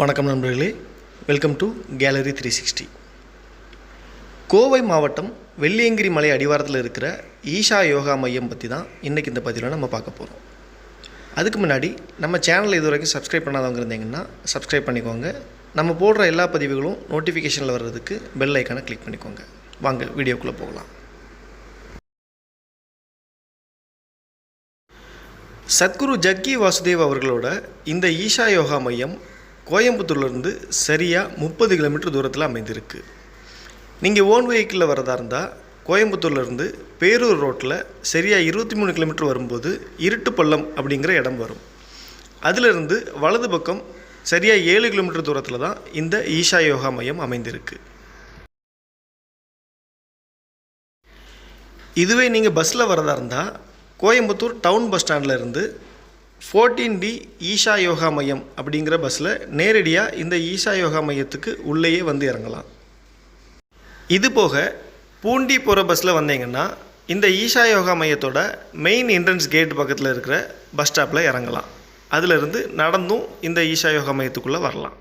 வணக்கம் நண்பர்களே. Welcome to gallery three sixty Kovai மாவட்டம் வெள்ளியங்கிரி மலை அடிவாரத்தில் இருக்கிற ஈஷா யோகா மையம் பற்றி தான் இன்றைக்கி இந்த பதிவில் நம்ம பார்க்க போகிறோம் அதுக்கு முன்னாடி நம்ம சேனலை இது வரைக்கும் சப்ஸ்கிரைப் பண்ணாதவங்க இருந்தீங்கன்னா சப்ஸ்கிரைப் பண்ணிக்கோங்க. நம்ம போடுற எல்லா பதிவுகளும் நோட்டிஃபிகேஷனில் வர்றதுக்கு பெல் ஐக்கானை கிளிக் பண்ணிக்கோங்க. வாங்க வீடியோக்குள்ளே போகலாம். சத்குரு ஜக்கி வாசுதேவ் அவர்களோட இந்த ஈஷா யோகா மையம் கோயம்புத்தூர்லேருந்து சரியாக முப்பது கிலோமீட்டர் தூரத்தில் அமைந்திருக்கு. நீங்கள் ஓன் வெஹிக்கிளில் வரதா இருந்தால் கோயம்புத்தூர்லேருந்து பேரூர் ரோட்டில் சரியாக இருபத்தி மூணு கிலோமீட்டர் வரும்போது இருட்டுப்பள்ளம் அப்படிங்கிற இடம் வரும். அதிலிருந்து வலது பக்கம் சரியாக ஏழு கிலோமீட்டர் தூரத்தில் தான் இந்த ஈஷா யோகா மையம் அமைந்திருக்கு. இதுவே நீங்கள் பஸ்ஸில் வரதா இருந்தால் கோயம்புத்தூர் டவுன் பஸ் ஸ்டாண்டில் இருந்து ஃபோர்டீன் டி ஈஷா யோகா மையம் அப்படிங்கிற பஸ்ஸில் நேரடியாக இந்த ஈஷா யோகா மையத்துக்கு உள்ளேயே வந்து இறங்கலாம். இது போக பூண்டி போகிற பஸ்ஸில் வந்தீங்கன்னா இந்த ஈஷா யோகா மையத்தோட மெயின் என்ட்ரன்ஸ் கேட் பக்கத்தில் இருக்கிற பஸ் ஸ்டாப்பில் இறங்கலாம். அதிலிருந்து நடந்தும் இந்த ஈஷா யோகா மையத்துக்குள்ளே வரலாம்.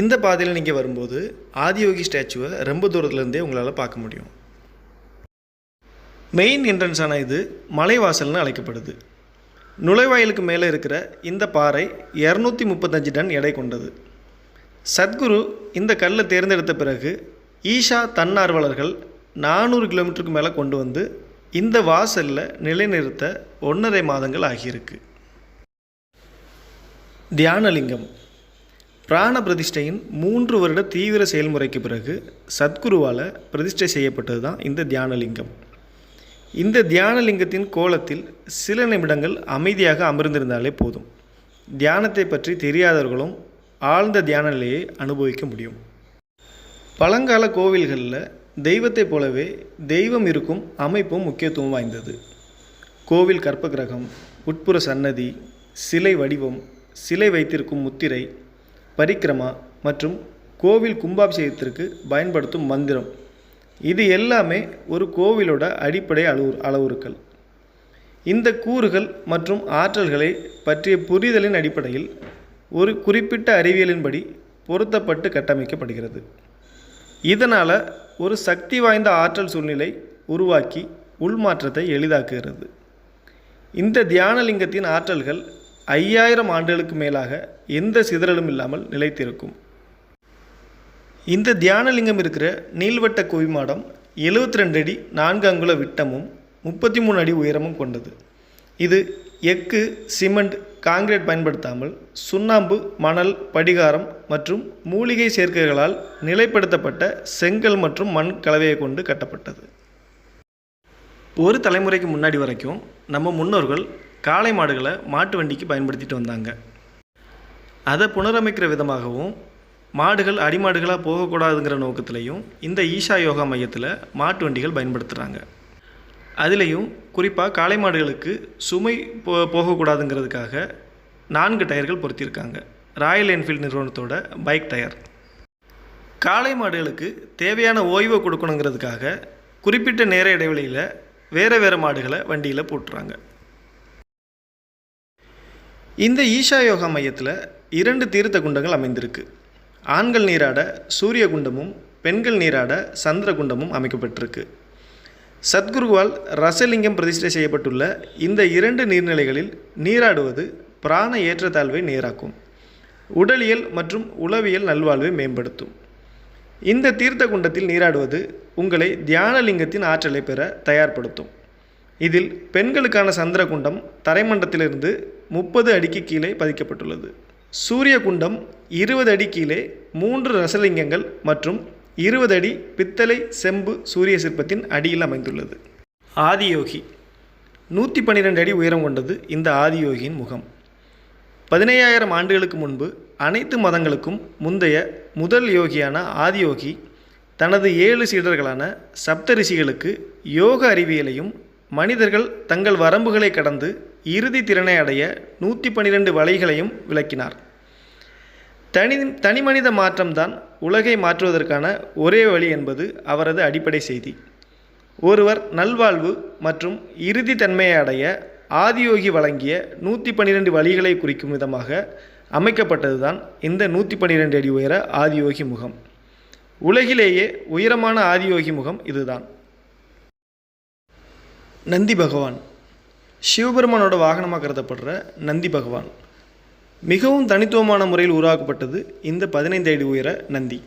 இந்த பாதையில் நீங்கள் வரும்போது ஆதியோகி ஸ்டாச்சுவை ரொம்ப தூரத்துலேருந்தே உங்களால் பார்க்க முடியும். மெயின் என்ட்ரன்ஸான இது மலைவாசல்னு அழைக்கப்படுது. நுழைவாயிலுக்கு மேலே இருக்கிற இந்த பாறை இரநூத்தி முப்பத்தஞ்சு டன் எடை கொண்டது. சத்குரு இந்த கல்லை தேர்ந்தெடுத்த பிறகு ஈஷா தன்னார்வலர்கள் நானூறு கிலோமீட்டருக்கு மேலே கொண்டு வந்து இந்த வாசலில் நிலைநிறுத்த ஒன்றரை மாதங்கள் ஆகியிருக்கு. தியானலிங்கம். பிராண பிரதிஷ்டையின் மூன்று வருட தீவிர செயல்முறைக்கு பிறகு சத்குருவால் பிரதிஷ்டை செய்யப்பட்டது தான் இந்த தியானலிங்கம். இந்த தியானலிங்கத்தின் கோலத்தில் சில நிமிடங்கள் அமைதியாக அமர்ந்திருந்தாலே போதும். தியானத்தை பற்றி தெரியாதவர்களும் ஆழ்ந்த தியான நிலையை அனுபவிக்க முடியும். பழங்கால கோவில்களில் தெய்வத்தைப் போலவே தெய்வம் இருக்கும் அமைப்பும் முக்கியத்துவம் வாய்ந்தது. கோவில் கற்பகிரகம் உட்புற சன்னதி சிலை வடிவம் சிலை வைத்திருக்கும் முத்திரை பரிக்கிரமா மற்றும் கோவில் கும்பாபிஷேகத்திற்கு பயன்படுத்தும் மந்திரம். இது எல்லாமே ஒரு கோவிலோட அடிப்படை அளவு அளவுருக்கள். இந்த கூறுகள் மற்றும் ஆற்றல்களை பற்றிய புரிதலின் அடிப்படையில் ஒரு குறிப்பிட்ட அறிவியலின்படி பொருத்தப்பட்டு கட்டமைக்கப்படுகிறது. இதனால் ஒரு சக்தி வாய்ந்த ஆற்றல் சூழ்நிலை உருவாக்கி உள்மாற்றத்தை எளிதாக்குகிறது. இந்த தியானலிங்கத்தின் ஆற்றல்கள் ஐயாயிரம் ஆண்டுகளுக்கு மேலாக எந்த சிதறலும் இல்லாமல் நிலைத்திருக்கும். இந்த தியானலிங்கம் இருக்கிற நீள்வட்ட குவிமாடம் எழுபத்தி ரெண்டு அடி நான்கு அங்குல விட்டமும் முப்பத்தி மூணு அடி உயரமும் கொண்டது. இது எக்கு சிமெண்ட் காங்கிரீட் பயன்படுத்தாமல் சுண்ணாம்பு மணல் படிகாரம் மற்றும் மூலிகை சேர்க்கைகளால் நிலைப்படுத்தப்பட்ட செங்கல் மற்றும் மண் கலவையை கொண்டு கட்டப்பட்டது. ஒரு தலைமுறைக்கு முன்னாடி வரைக்கும் நம்ம முன்னோர்கள் காளை மாடுகளை மாட்டு வண்டிக்கு பயன்படுத்திட்டு வந்தாங்க. அதை புனரமைக்கிற விதமாகவும் மாடுகள் அடிமாடுகளாக போகக்கூடாதுங்கிற நோக்கத்திலையும் இந்த ஈஷா யோகா மையத்தில் மாட்டு வண்டிகள் பயன்படுத்துகிறாங்க அதுலேயும் குறிப்பாக காளை மாடுகளுக்கு சுமை போ போகக்கூடாதுங்கிறதுக்காக நான்கு டயர்கள் பொருத்தியிருக்காங்க. ராயல் என்ஃபீல்டு நிறுவனத்தோட பைக் டயர். காளை மாடுகளுக்கு தேவையான ஓய்வை கொடுக்கணுங்கிறதுக்காக குறிப்பிட்ட நேர இடைவெளியில் வேறு வேறு மாடுகளை வண்டியில் போட்டுறாங்க. இந்த ஈஷா யோகா மையத்தில் இரண்டு தீர்த்த குண்டங்கள் அமைந்திருக்கு. ஆண்கள் நீராட சூரிய குண்டமும் பெண்கள் நீராட சந்திர குண்டமும் அமைக்கப்பட்டிருக்கு. சத்குருவால் ரசலிங்கம் பிரதிஷ்டை செய்யப்பட்டுள்ள இந்த இரண்டு நீர்நிலைகளில் நீராடுவது பிராண ஏற்றத்தாழ்வை நேராக்கும். உடலியல் மற்றும் உளவியல் நல்வாழ்வை மேம்படுத்தும். இந்த தீர்த்த குண்டத்தில் நீராடுவது உங்களை தியானலிங்கத்தின் ஆற்றலை பெற தயார்படுத்தும். இதில் பெண்களுக்கான சந்திர குண்டம் தரைமண்டத்திலிருந்து முப்பது அடிக்கு கீழே பதிக்கப்பட்டுள்ளது. சூரிய குண்டம் இருபது அடி கீழே மூன்று ரசலிங்கங்கள் மற்றும் இருபது அடி பித்தளை செம்பு சூரிய சிற்பத்தின் அடியில் அமைந்துள்ளது. ஆதியோகி. நூற்றி பன்னிரெண்டு அடி உயரம் கொண்டது இந்த ஆதியோகியின் முகம். பதினையாயிரம் ஆண்டுகளுக்கு முன்பு அனைத்து மதங்களுக்கும் முந்தைய முதல் யோகியான ஆதியோகி தனது ஏழு சீடர்களான சப்த ரிஷிகளுக்கு யோக அறிவியலையும் மனிதர்கள் தங்கள் வரம்புகளை கடந்து இறுதி திறனை அடைய நூற்றி பன்னிரெண்டு வலைகளையும் விளக்கினார். தனி தனிமனித மாற்றம்தான் உலகை மாற்றுவதற்கான ஒரே வழி என்பது அவரது அடிப்படை செய்தி. ஒருவர் நல்வாழ்வு மற்றும் இறுதி தன்மையை அடைய ஆதியோகி வழங்கிய நூற்றி பன்னிரெண்டு வழிகளை குறிக்கும் விதமாக அமைக்கப்பட்டது தான் இந்த நூற்றி பன்னிரெண்டு அடி உயர ஆதியோகி முகம். உலகிலேயே உயரமான ஆதியோகி முகம் இதுதான். நந்தி பகவான். சிவபெருமானோட வாகனமாக கருதப்படுற நந்தி பகவான். மிகவும் தனித்துவமான முறையில் உருவாக்கப்பட்டது இந்த பதினைந்து அடி உயர நந்தி.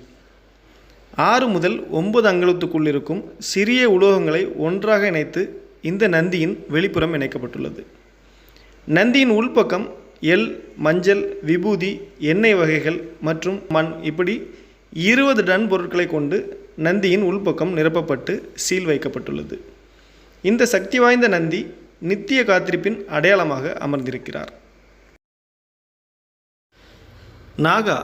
ஆறு முதல் ஒன்பது அங்குலத்துக்குள் இருக்கும் சிறிய உலோகங்களை ஒன்றாக இணைத்து இந்த நந்தியின் வெளிப்புறம் இணைக்கப்பட்டுள்ளது. நந்தியின் உள்பக்கம் எல் மஞ்சள் விபூதி எண்ணெய் வகைகள் மற்றும் மண் இப்படி இருபது டன் பொருட்களை கொண்டு நந்தியின் உள்பக்கம் நிரப்பப்பட்டு சீல் வைக்கப்பட்டுள்ளது. இந்த சக்தி வாய்ந்த நந்தி நித்திய காத்திருப்பின் அடையாளமாக அமர்ந்திருக்கிறார். நாகா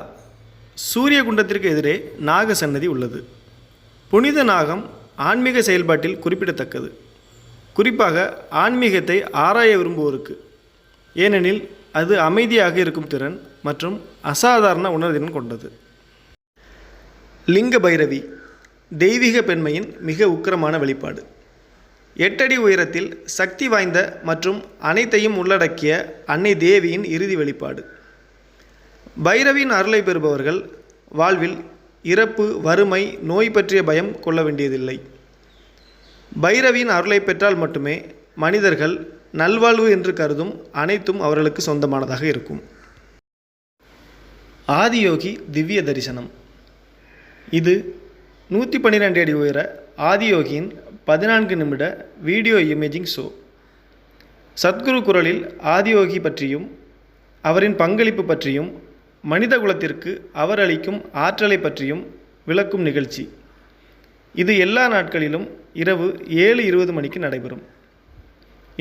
சூரிய குண்டத்திற்கு எதிரே நாக சன்னதி உள்ளது. புனித நாகம் ஆன்மீக செயல்பாட்டில் குறிப்பிடத்தக்கது. குறிப்பாக ஆன்மீகத்தை ஆராய விரும்புவோருக்கு. ஏனெனில் அது அமைதியாக இருக்கும் திறன் மற்றும் அசாதாரண உணர்திறன் கொண்டது. லிங்க பைரவி தெய்வீக பெண்மையின் மிக உக்கிரமான வெளிப்பாடு. எட்டடி உயரத்தில் சக்தி வாய்ந்த மற்றும் அனைத்தையும் உள்ளடக்கிய அன்னை தேவியின் இறுதி வெளிப்பாடு. பைரவியின் அருளை பெறுபவர்கள் வாழ்வில் இறப்பு வறுமை நோய் பற்றிய பயம் கொள்ள வேண்டியதில்லை. பைரவியின் அருளை பெற்றால் மட்டுமே மனிதர்கள் நல்வாழ்வு என்று கருதும் அனைத்தும் அவர்களுக்கு சொந்தமானதாக இருக்கும். ஆதியோகி திவ்ய தரிசனம். இது நூற்றி பன்னிரெண்டு அடி உயர ஆதியோகியின் பதினான்கு நிமிட வீடியோ இமேஜிங் ஷோ. சத்குரு குரலில் ஆதியோகி பற்றியும் அவரின் பங்களிப்பு பற்றியும் மனித குலத்திற்கு அவர் அளிக்கும் ஆற்றலை பற்றியும் விளக்கும் நிகழ்ச்சி. இது எல்லா நாட்களிலும் இரவு ஏழு இருபது மணிக்கு நடைபெறும்.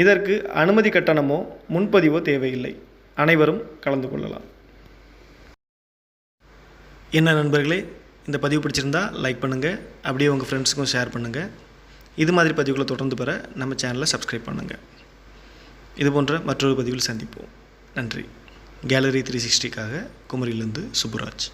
இதற்கு அனுமதி கட்டணமோ முன்பதிவோ தேவையில்லை. அனைவரும் கலந்து கொள்ளலாம். என்ன நண்பர்களே இந்த பதிவு பிடிச்சிருந்தா லைக் பண்ணுங்கள் அப்படியே உங்கள் ஃப்ரெண்ட்ஸுக்கும் ஷேர் பண்ணுங்கள் இது மாதிரி பதிவுகளை தொடர்ந்து பெற நம்ம சேனலை சப்ஸ்கிரைப் பண்ணுங்கள் இது போன்ற மற்றொரு பதிவில் சந்திப்போம். நன்றி. கேலரி த்ரீ சிக்ஸ்டிக்காக குமரியிலிருந்து சுப்புராஜ்.